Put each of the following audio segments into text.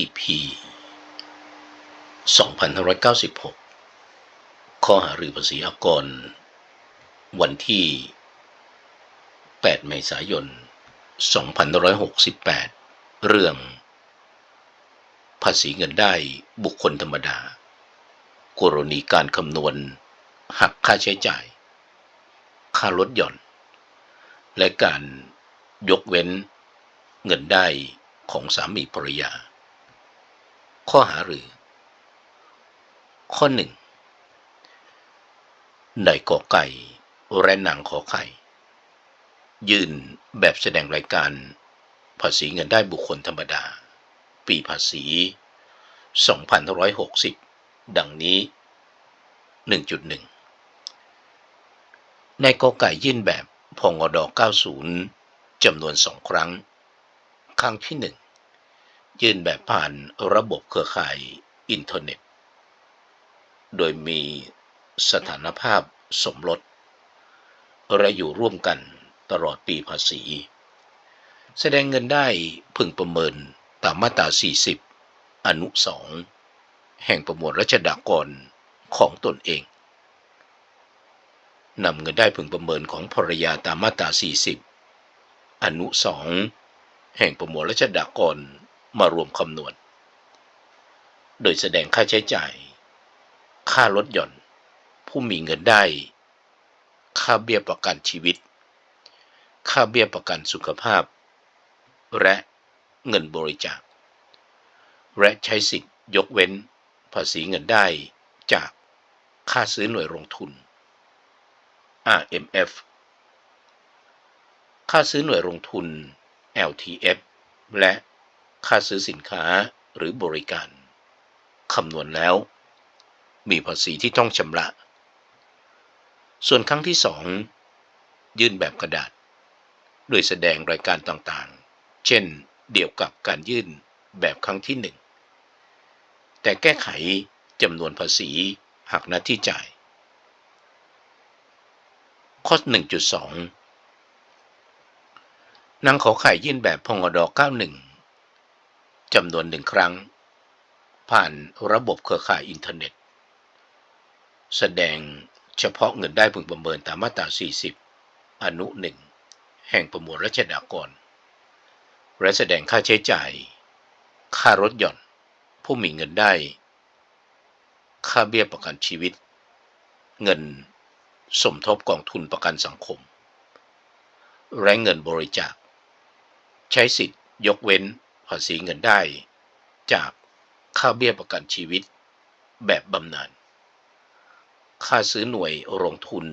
EP 2596 ข้อหารือภาษีอากร วันที่ 8 เมษายน 2568 เรื่อง ภาษีเงินได้บุคคลธรรมดา กรณีการคำนวณ หักค่าใช้จ่าย ค่ารถหย่อน และการยกเว้นเงินได้ของสามีภรรยา ข้อหาหรือ ข้อหนึ่งในกอไก่และหนังขอไข่ ยื่นแบบแสดงรายการ ภาษีเงินได้บุคคลธรรมดา ปีภาษี 2560 ดังนี้ 1.1ในกอไก่ยื่นแบบพงอด90จำนวนสองครั้ง ครั้งที่หนึ่ง ยื่นแบบผ่านระบบเครือข่ายอินเทอร์เน็ต โดยมีสถานภาพสมรสและอยู่ร่วมกันตลอดปีภาษี แสดงเงินได้พึงประเมินตามมาตรา 40 อนุ 2 แห่งประมวลรัชดากรของตนเองนำเงินได้พึงประเมินของภรรยาตามมาตรา 40 อนุ 2 แห่งประมวลรัชดากร มารวมคำนวณ โดยแสดงค่าใช้จ่าย ค่ารถหย่อน ผู้มีเงินได้ ค่าเบี้ยประกันชีวิต ค่าเบี้ยประกันสุขภาพ และเงินบริจาค และใช้สิทธิ์ยกเว้น ภาษีเงินได้จากค่าซื้อหน่วยลงทุน RMF ค่าซื้อหน่วยลงทุน LTF และ ค่าซื้อสินค้าหรือบริการ คำนวณแล้ว มีภาษีที่ต้องชำระ ส่วนครั้งที่สองยื่นแบบกระดาษโดยแสดงรายการต่างๆ เช่นเดียวกับการยื่นแบบครั้งที่หนึ่งแต่แก้ไขจำนวนภาษีหักหน้าที่จ่าย ข้อ 1.2นางขอไข่ยื่นแบบพงอด91 จำนวนหนึ่งครั้ง ผ่านระบบเครือข่ายอินเทอร์เน็ต แสดงเฉพาะเงินได้พึงประเมินตามมาตรา 40 อนุหนึ่งแห่งประมวลรัชดากร และแสดงค่าใช้จ่าย ค่ารถหย่อน ผู้มีเงินได้ ค่าเบี้ยประกันชีวิต เงินสมทบกองทุนประกันสังคม และเงินบริจาค ใช้สิทธิ์ยกเว้น ภาษีเงินได้ จากค่าเบี้ยประกันชีวิต แบบบำนาญ ค่าซื้อหน่วยลงทุน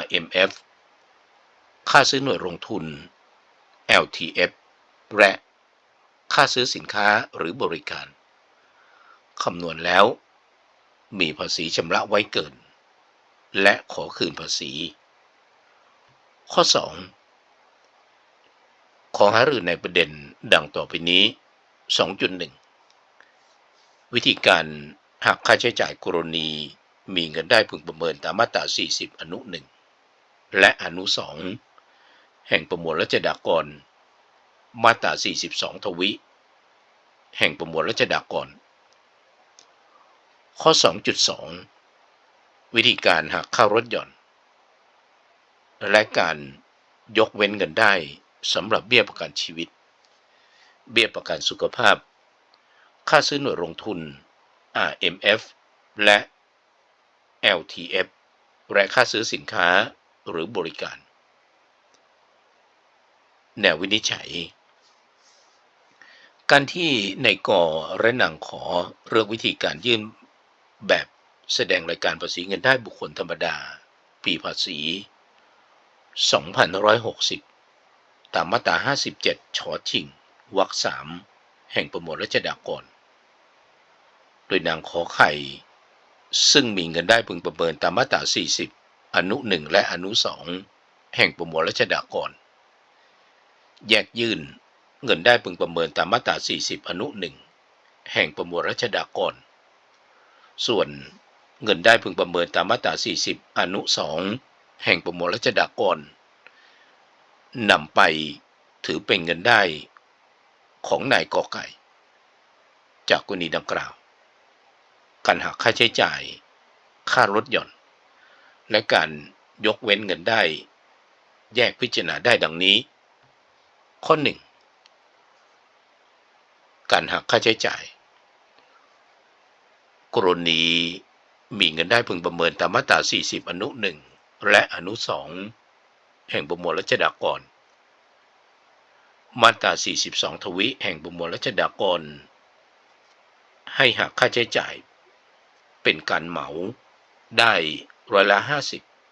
RMF ค่าซื้อหน่วยลงทุน LTF และค่าซื้อสินค้าหรือบริการ คำนวณแล้ว มีภาษีชำระไว้เกิน และขอคืนภาษี ข้อ 2 ขอหารือในประเด็นดังต่อไปนี้ 2.1 วิธีการหักค่าใช้จ่ายกรณีมีเงินได้พึงประเมินตามมาตรา 40 อนุ 1 และอนุ 2 แห่งประมวลรัชดากร มาตรา 42 ทวิ แห่งประมวลรัชดากร ข้อ 2.2 วิธีการหักค่ารถหย่อน และการยกเว้นเงินได้ สำหรับเบี้ยประกันชีวิต เบี้ยประกันสุขภาพ ค่าซื้อหน่วยลงทุน RMF และ LTF และค่าซื้อสินค้าหรือบริการ แนววินิจฉัย การที่ในกอและหนังขอเลือกวิธีการยื่นแบบแสดงรายการภาษีเงินได้บุคคลธรรมดา ปีภาษี 2560 ตามมาตรา 57 ชอชิงวรรคสามแห่งประมวลรัชดากร โดยนางขอไข่ ซึ่งมีเงินได้พึงประเมินตามมาตรา 40 อนุ 1 และอนุ 2 แห่งประมวลรัชดากร แยกยื่นเงินได้พึงประเมินตามมาตรา 40 อนุ 1 แห่งประมวลรัชดากร ส่วนเงินได้พึงประเมินตามมาตรา 40 อนุ 2 แห่งประมวลรัชดากร นำไปถือเป็นเงินได้ของนายกอไก่ จากกรณีดังกล่าว การหักค่าใช้จ่าย ค่ารถหย่อน และการยกเว้นเงินได้ แยกพิจารณาได้ดังนี้ ข้อหนึ่งการหักค่าใช้จ่าย กรณีมีเงินได้พึงประเมินตามมาตรา 40 อนุ 1 และอนุ 2 แห่งประมวลรัชดากร มาตรา 42 ทวิแห่งประมวลรัชดากร ให้หักค่าใช้จ่าย เป็นการเหมาได้ร้อยละ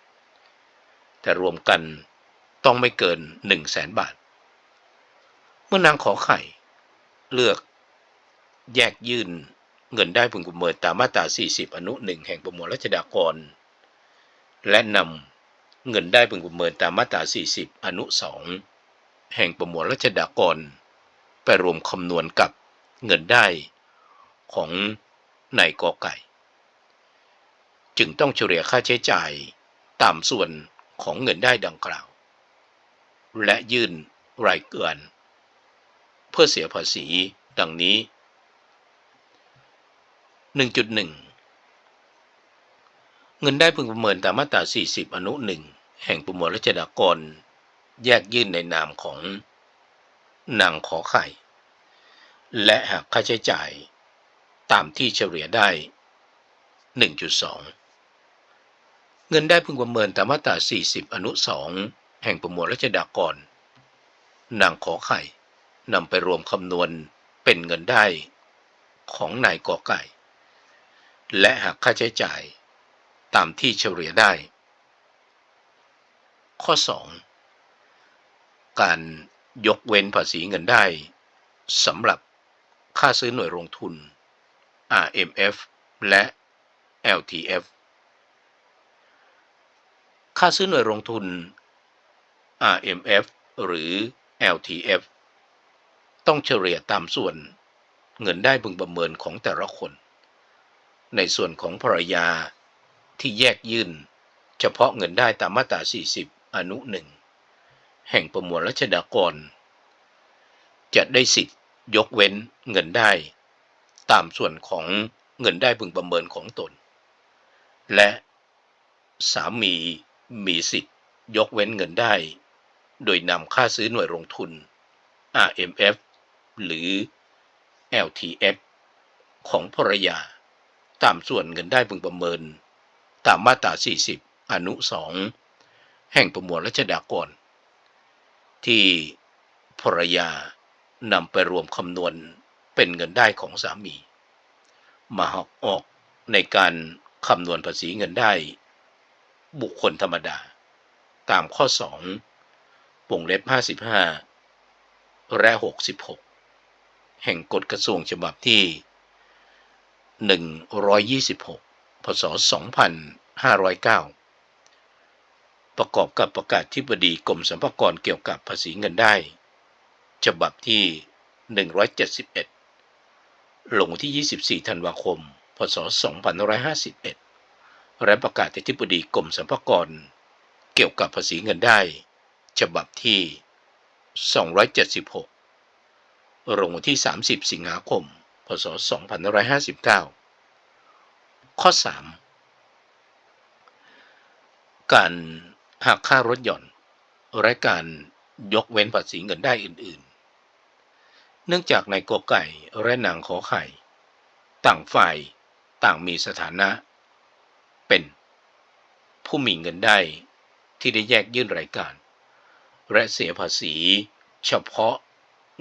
50 แต่รวมกันต้องไม่เกิน 1 0 0 0 0แสนบาท เมื่อนางขอไข่ เลือกแยกยื่นเงินได้พึงประเมินตามมาตรา 40 อนุ 1 แห่งประมวลรัชดากร และนำ เงินได้พึงประเมินตามมาตรา 40 อนุ 2 แห่งประมวลรัชดากร ไปรวมคำนวณกับเงินได้ของนายกอไก่ จึงต้องเฉลี่ยค่าใช้จ่ายตามส่วนของเงินได้ดังกล่าว และยื่นรายเกิน เพื่อเสียภาษีดังนี้ 1.1 เงินได้พึงประเมินตามมาตรา 40 อนุ1แห่งประมวลรัชดากร แยกยื่นในนามของนางขอไข่ และหักค่าใช้จ่ายตามที่เฉลี่ยได้ 1.2 เงินได้พึงประเมินตามมาตรา 40 อนุ 2 แห่งประมวลรัชดากร นางขอไข่นำไปรวมคำนวณเป็นเงินได้ของนายกอไก่ และหักค่าใช้จ่าย ตามที่เฉลี่ยได้ ข้อ 2 การยกเว้นภาษีเงินได้สำหรับค่าซื้อหน่วยลงทุน RMF และ LTF ค่าซื้อหน่วยลงทุน RMF หรือ LTF ต้องเฉลี่ยตามส่วนเงินได้บึงประเมินของแต่ละคน ในส่วนของภรรยา ที่แยกยื่น เฉพาะเงินได้ตามมาตรา 40 อนุหนึ่งแห่งประมวลรัชดากร จะได้สิทธิ์ยกเว้นเงินได้ ตามส่วนของเงินได้พึงประเมินของตน และสามีมีสิทธิ์ยกเว้นเงินได้ โดยนำค่าซื้อหน่วยลงทุน RMF หรือ LTF ของภรรยา ตามส่วนเงินได้พึงประเมิน ตามมาตรา 40 อนุ 2 แห่งประมวลรัชดากร ที่ภรรยานำไปรวมคำนวณเป็นเงินได้ของสามี มาหักออกในการคำนวณภาษีเงินได้ บุคคลธรรมดา ตามข้อ 2 วงเล็บ 55 และ 66 แห่งกฎกระทรวงฉบับที่ 126 ศ 2509 ประกอบกับประกาศที่บดีกรมสรรพากรเกี่ยวกับภาษีเงินได้ ฉบับที่ 171 ลงที่ 24 ธันวาคม พศ 2551 และประกาศที่บดีกรมสรรพากรเกี่ยวกับภาษีเงินได้ ฉบับที่ 276 ลงที่ 30 สิงหาคม พศ 2559 ข้อ 3 การหักค่ารถหย่อนและการยกเว้นภาษีเงินได้อื่น ๆ เนื่องจากในกไก่และนางขอไข่ ต่างฝ่ายต่างมีสถานะ เป็น ผู้มีเงินได้ที่ได้แยกยื่นรายการ และเสียภาษี เฉพาะ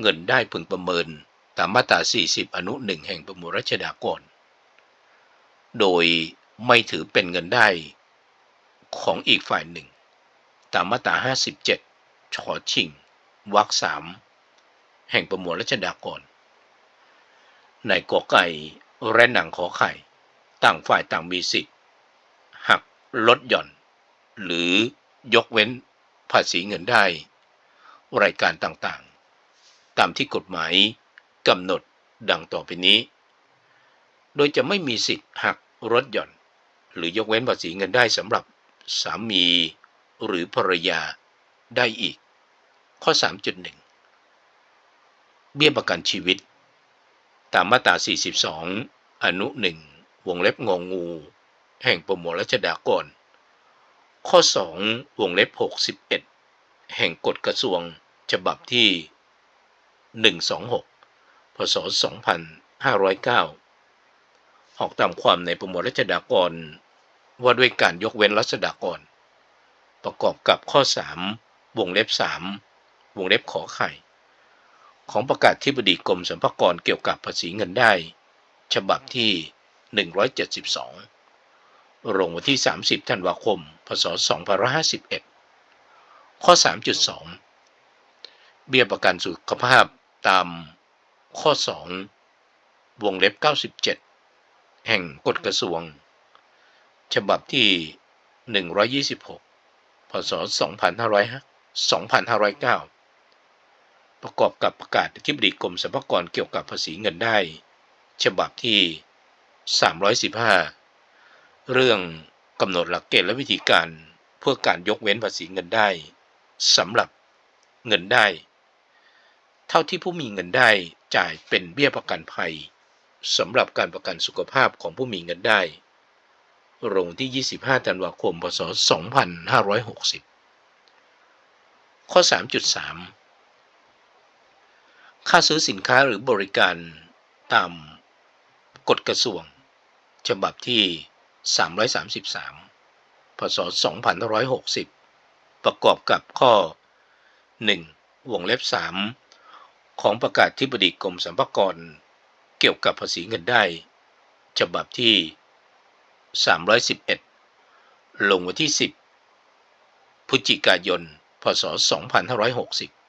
เงินได้พึงประเมินตามมาตรา 40 อนุหนึ่งแห่งประมวลรัชดากร โดยไม่ถือเป็นเงินได้ของอีกฝ่ายหนึ่ง ตามมาตรา 57 ชอชิง วรรคสามแห่งประมวลรัชดากร ในกอไก่และหนังขอไข่ ต่างฝ่ายต่างมีสิทธิ์หักลดหย่อน หรือยกเว้นภาษีเงินได้ รายการต่างๆ ตามที่กฎหมายกำหนดดังต่อไปนี้ โดยจะไม่มีสิทธิ์หัก ลดหย่อนหรือยกเว้นภาษีเงินได้สำหรับสามีหรือภรรยาได้อีก ข้อ 3.1 เบี้ยประกันชีวิต ตามมาตรา 42 อนุ1วงเล็บงองู แห่งประมวลรัชดากร ข้อ 2 วงเล็บ 61 แห่งกฎกระทรวงฉบับที่ 126พศ2509 ออกตามความในประมวลรัชดากร ว่าด้วยการยกเว้นรัชดากร ประกอบกับข้อ 3 วงเล็บ 3 วงเล็บขอไข่ ของประกาศที่บดีกรมสรรพากรเกี่ยวกับภาษีเงินได้ ฉบับที่ 172 ลงวันที่ 30 ธันวาคม พศ 2551 ข้อ 3.2 เบี้ยประกันสุขภาพตามข้อ 2 วงเล็บ 97 แห่งกฎกระทรวง ฉบับที่ 126 พศ 2509ประกอบกับประกาศที่บดีกรมสรรพากรเกี่ยวกับภาษีเงินได้ ฉบับที่ 315 เรื่องกำหนดหลักเกณฑ์และวิธีการเพื่อการยกเว้นภาษีเงินได้สำหรับเงินได้ เท่าที่ผู้มีเงินได้จ่ายเป็นเบี้ยประกันภัย สำหรับการประกันสุขภาพของผู้มีเงินได้ลงที่ 25 ธันวาคม พศ 2560 ข้อ 3.3 ค่าซื้อสินค้าหรือบริการตามกฎกระทรวง ฉบับที่ 333 พศ 2560 ประกอบกับข้อ 1 วงเล็บ 3 ของประกาศที่บดีกรมสรรพากร กี่ยวกับภาษีเงินได้ ฉบับที่ 311 ลงวันที่ 10 พฤศจิกายน พศ 2560